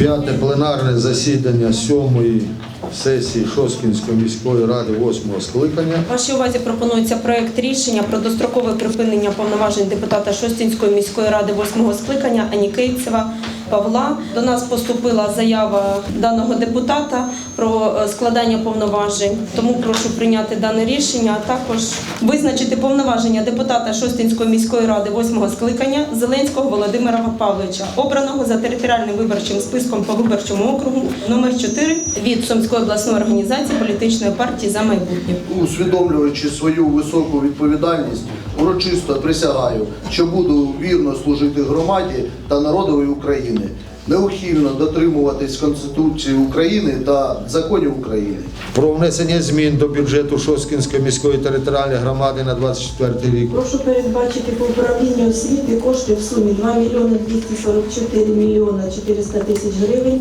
П'яте пленарне засідання сьомої сесії Шоскінської міської ради восьмого скликання. Вашій увазі пропонується проект рішення про дострокове припинення повноважень депутата Шостінської міської ради восьмого скликання Анікейцева Павла. До нас поступила заява даного депутата про е, складання повноважень. Тому прошу прийняти дане рішення, а також визначити повноваження депутата Шостінської міської ради восьмого скликання Зеленського Володимира Павловича, обраного за територіальним виборчим списком по виборчому округу номер 4 від Сумської обласної організації політичної партії за майбутнє. усвідомлюючи свою високу відповідальність, урочисто присягаю, що буду вірно служити громаді та народові України, неухильно дотримуватись Конституції України та законів України. Про внесення змін до бюджету Шоскінської міської територіальної громади на 24 рік. Прошу передбачити по управлінню освіти кошти в сумі 2 мільйони 244 мільйона 400 тисяч гривень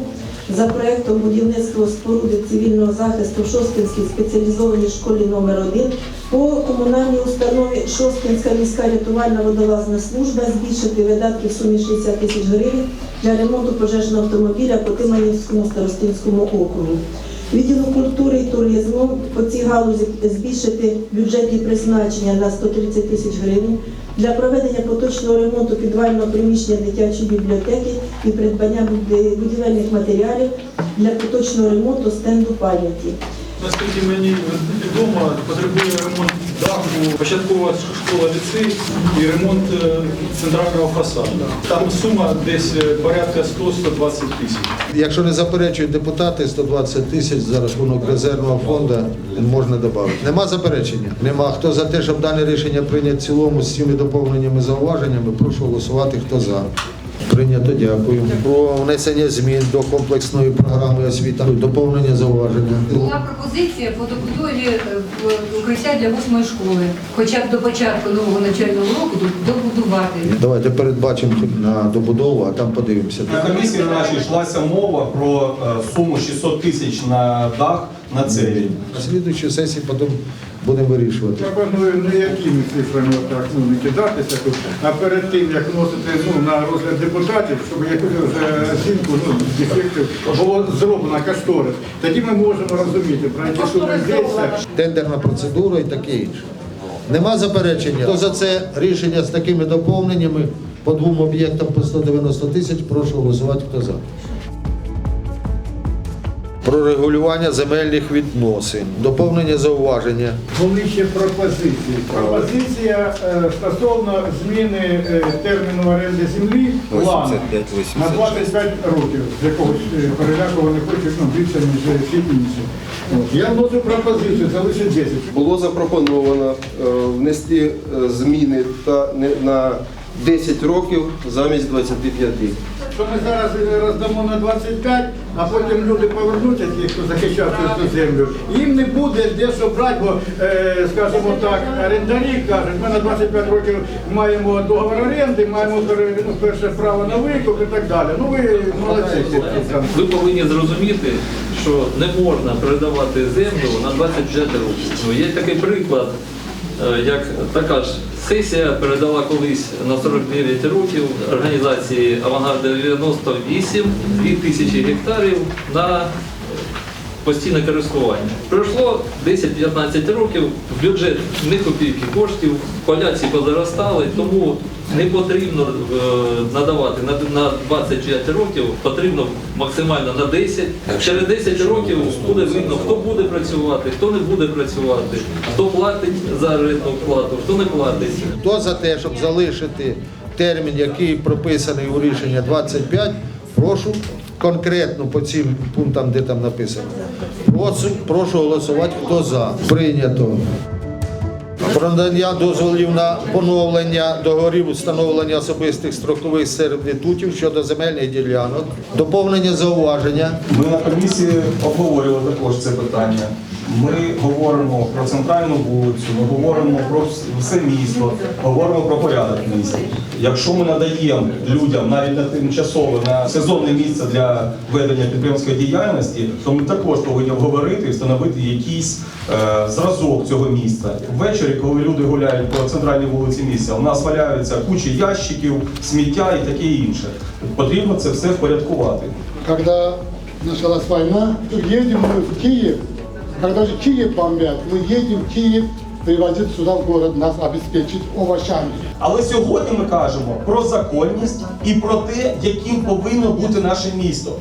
за проєктом будівництва споруди цивільного захисту в Шостинській спеціалізованій школі номер 1 по комунальній установі Шостинська міська рятувальна водолазна служба збільшити видатки в сумі 60 тисяч гривень для ремонту пожежного автомобіля по Тиманівському старостинському округу. Відділу культури і туризму по цій галузі збільшити бюджетні призначення на 130 тисяч гривень для проведення поточного ремонту підвального приміщення дитячої бібліотеки і придбання будівельних матеріалів для поточного ремонту стенду пам'яті. Наскільки мені відомо, потребує ремонт даху, початкова школа ліцей і ремонт е, центрального фасаду. Там сума десь е, порядка 100-120 тисяч. Якщо не заперечують депутати, 120 тисяч за рахунок резервного фонду можна додати. Нема заперечення? Нема. Хто за те, щоб дане рішення прийняти в цілому з цими доповненнями зауваженнями, прошу голосувати. Хто за? Прийнято, дякую. Про внесення змін до комплексної програми освіти. Доповнення зауваження. Була пропозиція по добудові е, укриття для восьмої школи, хоча б до початку нового навчального року добудувати. Давайте передбачимо на добудову, а там подивимося. На комісії нашій йшлася мова про е, суму 600 тисяч на дах на цей рік. На слідуючій сесії потім будемо вирішувати. Пропоную не якими цифрами отак ну, не кидатися тут, а перед тим, як вносити ну, на розгляд депутатів, щоб якусь вже оцінку ну, дефектів було зроблено кошторис. Тоді ми можемо розуміти, про які суми йдеться. Тендерна процедура і таке інше. Нема заперечення. Хто за це рішення з такими доповненнями по двом об'єктам по 190 тисяч, прошу голосувати. Хто за? Про регулювання земельних відносин. Доповнення зауваження. Були ще пропозиції. Пропозиція е, стосовно зміни е, терміну оренди землі плану на 25 років, з якогось е, переляку вони хочуть ну, більше, ніж всі інші. От. Я вношу пропозицію, залишить 10. Було запропоновано е, внести е, зміни та не- на 10 років замість 25. Що ми зараз роздамо на 25, а потім люди повернуться, ті, хто захищав цю- землю. Їм не буде де що брати, бо, е, скажімо так, орендарі кажуть, ми на 25 років маємо договор оренди, маємо ну, перше право на викуп і так далі. Ну ви молодці. Ви повинні зрозуміти, що не можна передавати землю на 25 років. Ну, є такий приклад, е, як така ж сесія передала колись на 49 років організації Авангард 98 2000 гектарів на постійне користування. Пройшло 10-15 років, в бюджет ні копійки коштів, поля ці позаростали, тому не потрібно е, надавати на, на 25 років, потрібно максимально на 10. Через 10 років буде видно, хто буде працювати, хто не буде працювати, хто платить за орендну плату, хто не платить. Хто за те, щоб залишити термін, який прописаний у рішення 25, прошу конкретно по цим пунктам, де там написано. Прошу, прошу голосувати, хто за. Прийнято. Про надання дозволів на поновлення договорів встановлення особистих строкових сервітутів щодо земельних ділянок. Доповнення зауваження. Ми на комісії обговорювали також це питання. Ми говоримо про центральну вулицю, ми говоримо про все місто, говоримо про порядок в місті. Якщо ми надаємо людям навіть на тимчасове, на сезонне місце для ведення підприємської діяльності, то ми також повинні обговорити і встановити якийсь е, зразок цього місця. Ввечері, коли люди гуляють по центральній вулиці місця, у нас валяються кучі ящиків, сміття і таке інше. Потрібно це все впорядкувати. когда началась война, едем мы в Киев, же Киев бомбят, мы едем в Киев привозить сюда в город, нас обеспечить овощами. Але сьогодні ми кажемо про законність і про те, яким повинно бути наше місто.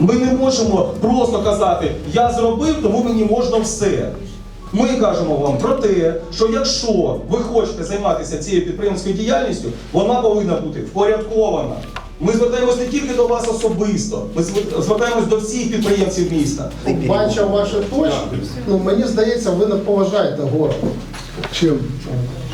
Ми не можемо просто казати Я зробив, тому мені можна все. Ми кажемо вам про те, що якщо ви хочете займатися цією підприємською діяльністю, вона повинна бути впорядкована. Ми звертаємось не тільки до вас особисто, ми звертаємось до всіх підприємців міста. Бачив ваші точки, ну мені здається, ви не поважаєте город. Чим?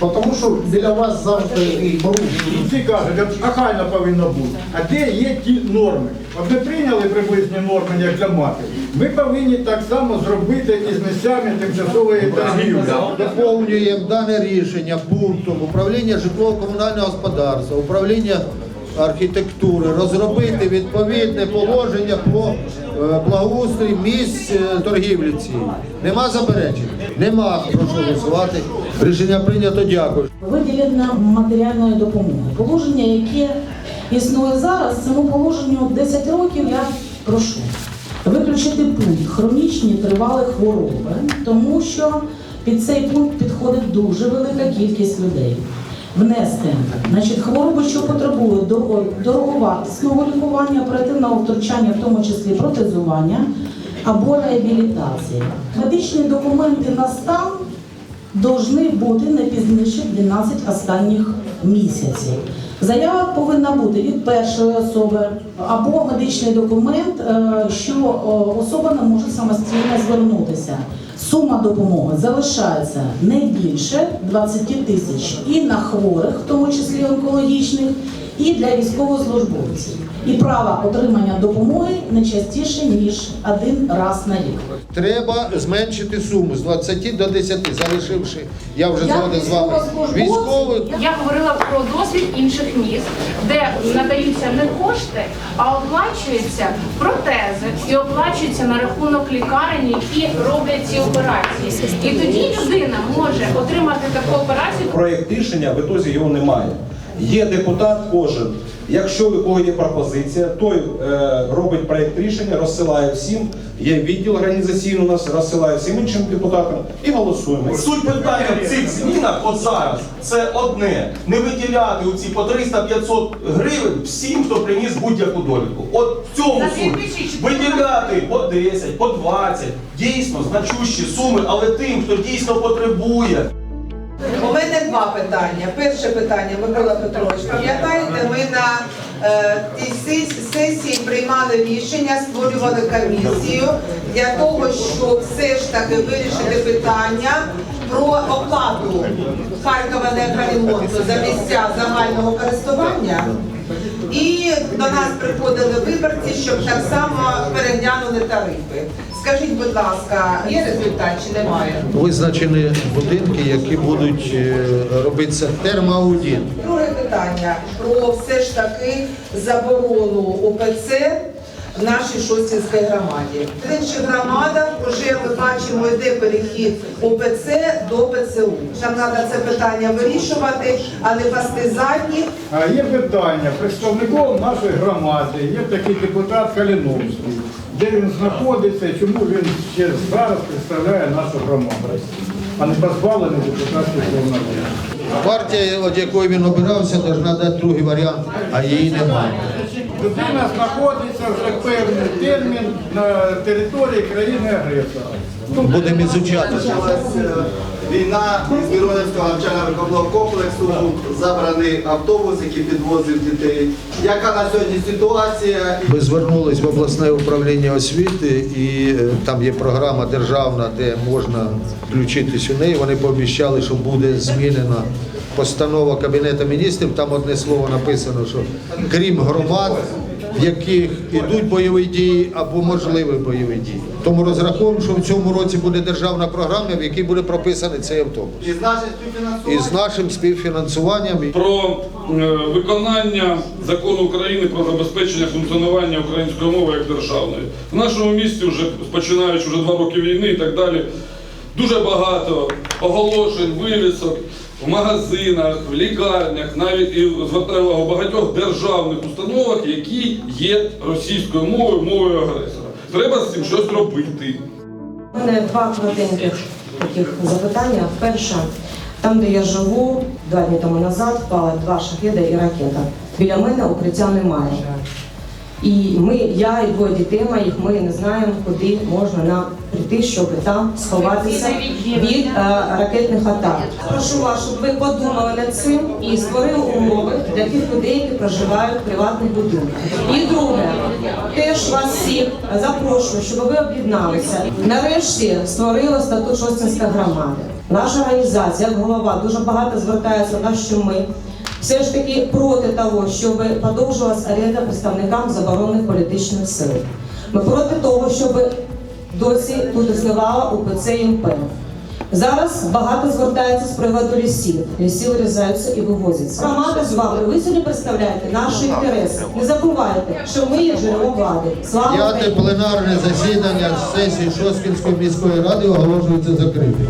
Тому що біля вас завжди беруть. Всі кажуть, от охайно повинно бути. А де є ті норми? От ми прийняли приблизні норми як для мати. Ми повинні так само зробити із місцями тимчасової торгівлі. Доповнюємо дане рішення пунктом управління житлово-комунального господарства, управління архітектури, розробити відповідне положення по е, благоустрій місць е, торгівлі цієї. Нема заперечень? Нема. Прошу голосувати. Рішення прийнято. Дякую. виділення матеріальної допомоги. Положення, яке існує зараз, цьому положенню 10 років я прошу виключити пункт хронічні тривалі хвороби, тому що під цей пункт підходить дуже велика кількість людей. Внести значить, хвороби, що дорого- дороговартісного лікування, оперативного втручання, в тому числі протезування або реабілітації. Медичні документи на стан должны бути не пізніше 12 останніх місяців. Заява повинна бути від першої особи або медичний документ, е, що особа не може самостійно звернутися. Сума допомоги залишається не більше 20 тисяч і на хворих, в тому числі онкологічних, і для військовослужбовців. І право отримання допомоги не частіше ніж один раз на рік. Треба зменшити суму з 20 до 10, залишивши, я вже згоден з вами, військових. Я говорила про досвід інших міст, де надаються не кошти, а оплачуються протези і оплачуються на рахунок лікарень, які роблять ці операції. І тоді людина може отримати таку операцію. проєкт рішення, в ітозі його немає. Є депутат кожен. Якщо у кого є пропозиція, той е, робить проєкт рішення, розсилає всім. Є відділ організаційний у нас, розсилає всім іншим депутатам і голосуємо. Суть питання в цих змінах от зараз це одне: не виділяти у ці по 300-500 гривень всім, хто приніс будь-яку довідку. От в цьому суть. Виділяти по 10, по 20, дійсно значущі суми, але тим, хто дійсно потребує. У мене два питання. Перше питання, Микола Петрович, пам'ятаєте, ми на е, тій сесії приймали рішення, створювали комісію для того, щоб все ж таки вирішити питання про оплату Харкова ремонту за місця загального користування. І до нас приходили виборці, щоб так само переглянули тарифи. Скажіть, будь ласка, є результат чи немає? Визначені будинки, які будуть е, робитися термоаудіт. Друге питання про все ж таки заборону ОПЦ в нашій Шостінській громаді. В інших громадах вже ми бачимо, йде перехід ОПЦ до ПЦУ. Нам треба це питання вирішувати, а не пасти задніх. А є питання представником нашої громади, є такий депутат Каліновський. Де він знаходиться, і чому він ще зараз представляє нашу громаду, а не позбавлений депутатських повноважень. Партія, від якої він обирався, повинна дати другий варіант, а її немає. Людина знаходиться вже певний термін на території країни-агресора. Будемо ізучати. Війна із Миронівського навчально-виховного комплексу забраний автобус, який підвозив дітей. Яка на сьогодні ситуація? Ми звернулись в обласне управління освіти, і е, там є програма державна, де можна включитись у неї. Вони пообіцяли, що буде змінена постанова Кабінету міністрів. Там одне слово написано, що крім громад, в яких ідуть бойові дії або можливі бойові дії. Тому розраховуємо, що в цьому році буде державна програма, в якій буде прописаний цей автобус. Із нашим І з нашим співфінансуванням. про е, виконання закону України про забезпечення функціонування української мови як державної. В нашому місті, вже починаючи вже два роки війни і так далі, дуже багато оголошень, вивісок в магазинах, в лікарнях, навіть і звертаю увагу в багатьох державних установах, які є російською мовою, мовою агресора. Треба з цим щось робити. У мене два коротеньких таких запитання. Перше, там, де я живу, два дні тому назад впали два шахеди і ракета. Біля мене укриття немає. І ми, я і двоє дітей моїх, ми не знаємо, куди можна нам прийти, щоб там сховатися від е, ракетних атак. Прошу вас, щоб ви подумали над цим і створили умови для тих людей, які проживають в приватних будинках. І друге, теж вас всіх запрошую, щоб ви об'єдналися. Нарешті створила статут Шостинської громади. Наша організація, як голова, дуже багато звертається нас, що ми все ж таки проти того, щоб подовжилась оренда представникам заборонених політичних сил. Ми проти того, щоб досі тут існувала УПЦ і МП. Зараз багато звертається з приводу лісів. Ліси вирізаються і вивозяться. Громада з вами, ви сьогодні представляєте наші інтереси. Не забувайте, що ми є джерелом влади. Слава П'яте пленарне засідання сесії Шосткінської міської ради оголошується закритим.